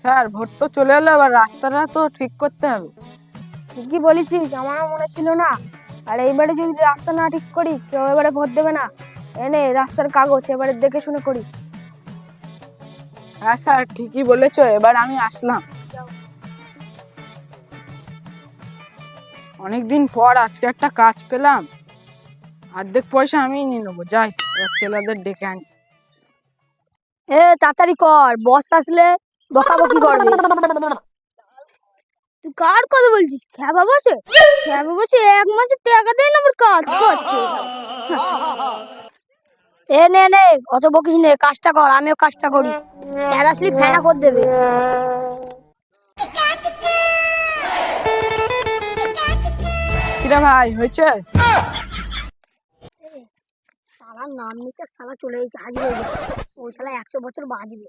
Sir vote তো চলে এলো আবার রাস্তাটা তো ঠিক করতে হবে। ঠিকই বলেছিস আমারও মনে ছিল না। আর এইবারে যদি রাস্তা না ঠিক করি কেউ এবারে ভোট দেবে না। এনে রাস্তার কাগজ এবারে দেখে শুনে করিস। হ্যাঁ স্যার ঠিকই বলেছ এবার আমি আসলাম। অনেকদিন পর আজকে একটা কাজ পেলাম। অর্ধেক পয়সা আমি নিয়ে নেব যাই এবার ছেলেদের ডেকে আনি। এ তাড়াতাড়ি কর বস আসলে বকাবকি করবে। তুই কার কথা বলছিস? খেবা বসে? খেবা বসে এক মাসে টাকা দেয় না আমার কাজ করছে। এ নে নে অত বকিস নে কাজটা কর আমিও কাজটা করি। স্যার আসলে ফেনা করে দেবে। কিরে ভাই হয়েছে? সালার নাম নিচ্ছে সালা চলে গেছে হাজির হয়ে গেছে। ও শালা একশো বছর বাঁচবে।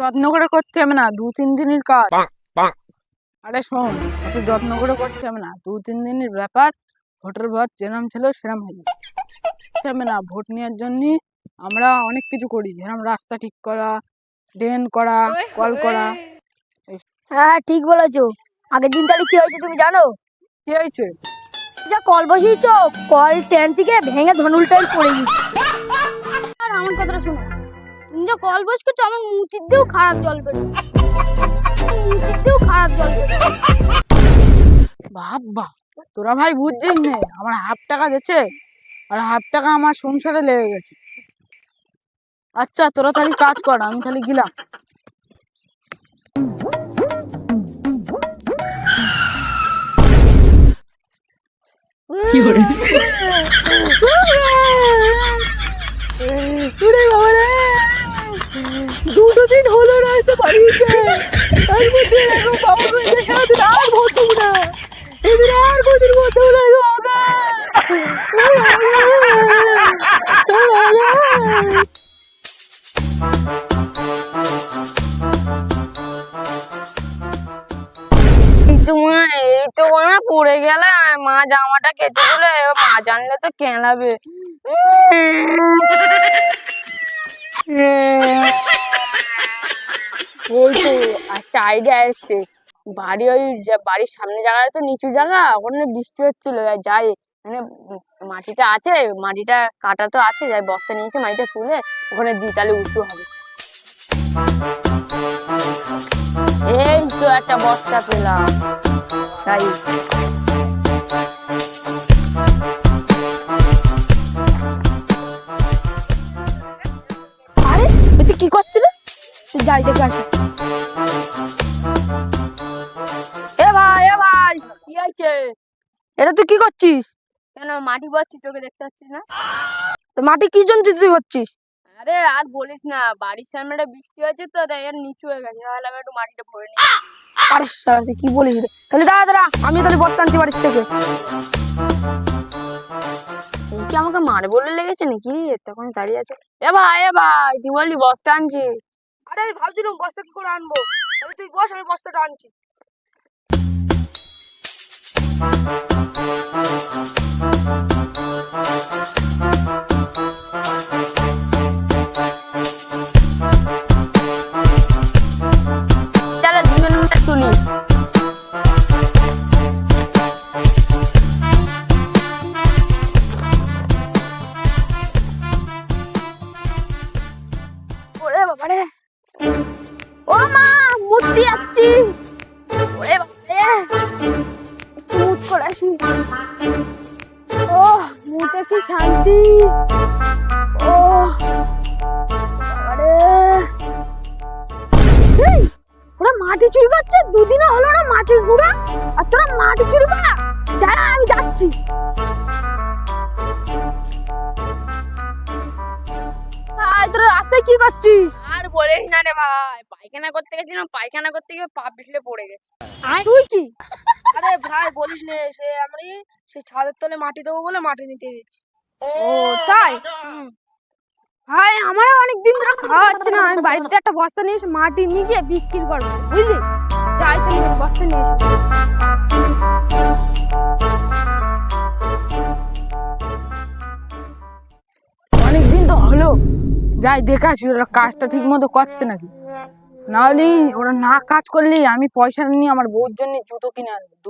যত্ন করে করতে হবে না দু তিন দিনের কাজ। আরে শোন অত যত্ন করে করতে হবে না। দু তিন দিনের ব্যাপার ভোটের ভোট যেরম ছিল সেরম হবে করতে হবে না ভোট নেওয়ার জন্য আমরা অনেক কিছু করি যেরকম রাস্তা ঠিক করা ড্রেন করা কল করা। হ্যাঁ ঠিক বলেছ। আগের দিন তাহলে কি হয়েছে তুমি জানো? কি হয়েছে? যা কল বসিয়েছ কল ট্রেন থেকে ভেঙে ধনুল টাইল পড়ে গেছে আর আমার কথাটা শোনো। তুমি যে কল বস করছ আমার মুতির দিয়েও খারাপ জল বেরোচ্ছে মুতির দিয়েও খারাপ জল বেরোচ্ছে বাবা তোরা ভাই বুঝছিস নে আমার হাফ টাকা দিচ্ছে আর হাফ টাকা আমার সংসারে লেগে গেছে আচ্ছা তোরা তাহলে কাজ কর আমি তাহলে গেলাম ওরে বাবা রে দুটো দিন হলো না হয়তো বাড়িতে। তার মধ্যে এরকম বাবা হয়েছে সারাদিন আর ভোট দেবো না। এদের আর কোনদিন ভোট দেবো না গো এই তো মা পড়ে গেলে মা জামাটা কেটে দিলে মা জানলে তো কেলাবে। তো একটা আইডিয়া এসছে বাড়ি ওই বাড়ির সামনে জায়গাটা তো নিচু জায়গা, ওখানে বৃষ্টি হচ্ছিল যাই। মানে মাটিটা আছে, মাটিটা কাটা তো আছে, যাই বস্তা নিয়ে এসে মাটিটা তুলে ওখানে দিই তাহলে উঁচু হবে। এই তো একটা বস্তা পেলাম। তাই। আরে তুই কি করছিস তুই যাই দেখে আসো। হয়েছে। এটা তুই কি করছিস? কেন মাটি বচ্ছি চোখে দেখতে পাচ্ছিস না? তো মাটি কি জন্য তুই হচ্ছিস? আরে আর বলিস না বাড়ির সামনে একটা বৃষ্টি হয়েছে তো তাই আর নিচু হয়ে গেছে। তাহলে আমি একটু মাটিটা ভরে নিই। আরে শালা, কি বলিস? তাহলে দাঁড়া দাঁড়া আমি তাহলে বস্তা আনছি বাড়ির থেকে। কি আমাকে মার বলে লেগেছে নাকি? তখন দাঁড়িয়ে আছে। এ ভাই এ ভাই তুই বললি বস্তা আনছি। আরে আমি ভাবছিলাম বস্তা কি করে আনব। তুই বস আমি বস্তাটা আনছি। ও মা মুতি যাচ্ছি ওরে বাবা করে আসি। ও মুতে কি শান্তি? ও ওরা মাটি চুরি করছে দুদিনও হলো না মাটির গুঁড়া আর তোরা মাটি চুরি করা দাঁড়া আমি যাচ্ছি। তোরা রাস্তায় কি করছিস? আর বলিস না রে ভাই পায়খানা করতে গেছিলাম পায়খানা করতে গিয়ে পা পিছলে পড়ে গেছে। তুই কি? আরে ভাই বলিস নে সে আমি সে ছাদের তলে মাটি দেবো বলে মাটি নিতে গেছি ও তাই? ভাই আমারও অনেক দিন ধরে খাওয়া হচ্ছে না। আমি বাড়িতে একটা বস্তা নিয়ে এসে মাটি নিয়ে গিয়ে বিক্রি করব বুঝলি? যাই তাহলে বস্তা নিয়ে এসে অনেক দিন তো হলো। যাই দেখে আসি ওরা কাজটা ঠিক মতো করছে নাকি? নাহলে ওরা না কাজ করলে আমি পয়সা নিয়ে আমার বউর জন্য জুতো কিনে আনব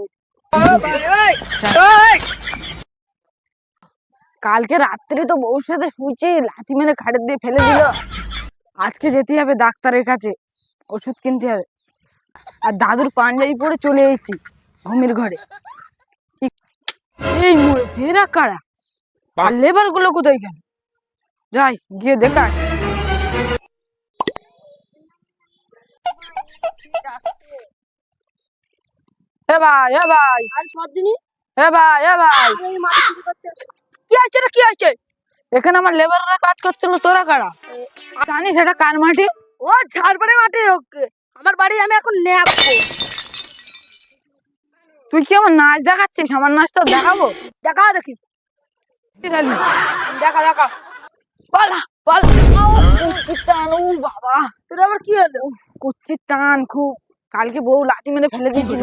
কালকে রাত্রে তো বউর সাথে শুয়েছি, লাথি মেরে খাটের দিয়ে ফেলে দিল। আজকে যেতে হবে ডাক্তারের কাছে, ওষুধ কিনতে হবে। আর দাদুর পাঞ্জাবি পরে চলে এসেছি ঘুমের ঘরে। এই মরেছে এরা কারা? আর লেবারগুলো কোথায় গেল? যাই, গিয়ে দেখা আসি। এ ভাই এ ভাই আর সব দিনই এ ভাই এ ভাই এই মাটি চুরি করছে কি আছে রে কি আছে এখানে আমার লেবাররা কাজ করছিল তোরা কারা জানিস এটা কার মাটি ও ঝাড়পাড়ে মাটি ওকে আমার বাড়ি আমি এখন নেব তুই কি আমার নাচ দেখাচ্ছিস আমার নাচটা দেখাবো দেখা দেখি খালি দেখা দেখা পালা পালা আউ, কুচ্ছির টান ও বাবা তোর আবার কি হলো কুচ্ছির টান খুব কালকে বউ লাঠি মেরে ফেলে দিয়েছিল।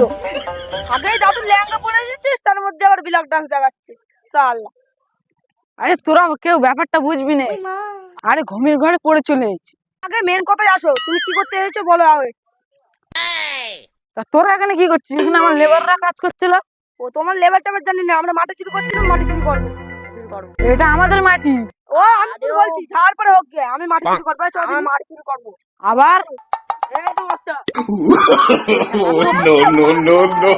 আগে দাদু লেহেঙ্গা পরে এসেছিস তার মধ্যে আবার বিলাক ডান্স দেখাচ্ছে। সাল। আরে তোরা কেউ ব্যাপারটা বুঝবি না। আরে ঘুমের ঘরে পড়ে চলে এসেছি। আগে মেন কথায় আসো তুমি কি করতে এসেছ বলো আগে। তা তোরা এখানে কি করছিস? এখানে আমার লেবাররা কাজ করছিল। ও তোমার লেবার টেবার জানি না আমরা মাটি চুরি করছিলাম মাটি চুরি করব। এটা আমাদের মাটি। ও আমি বলছি ঝাড় পরে হোক গে আমি মাটি চুরি করব আমি মাটি চুরি করব। আবার no, no, no, no.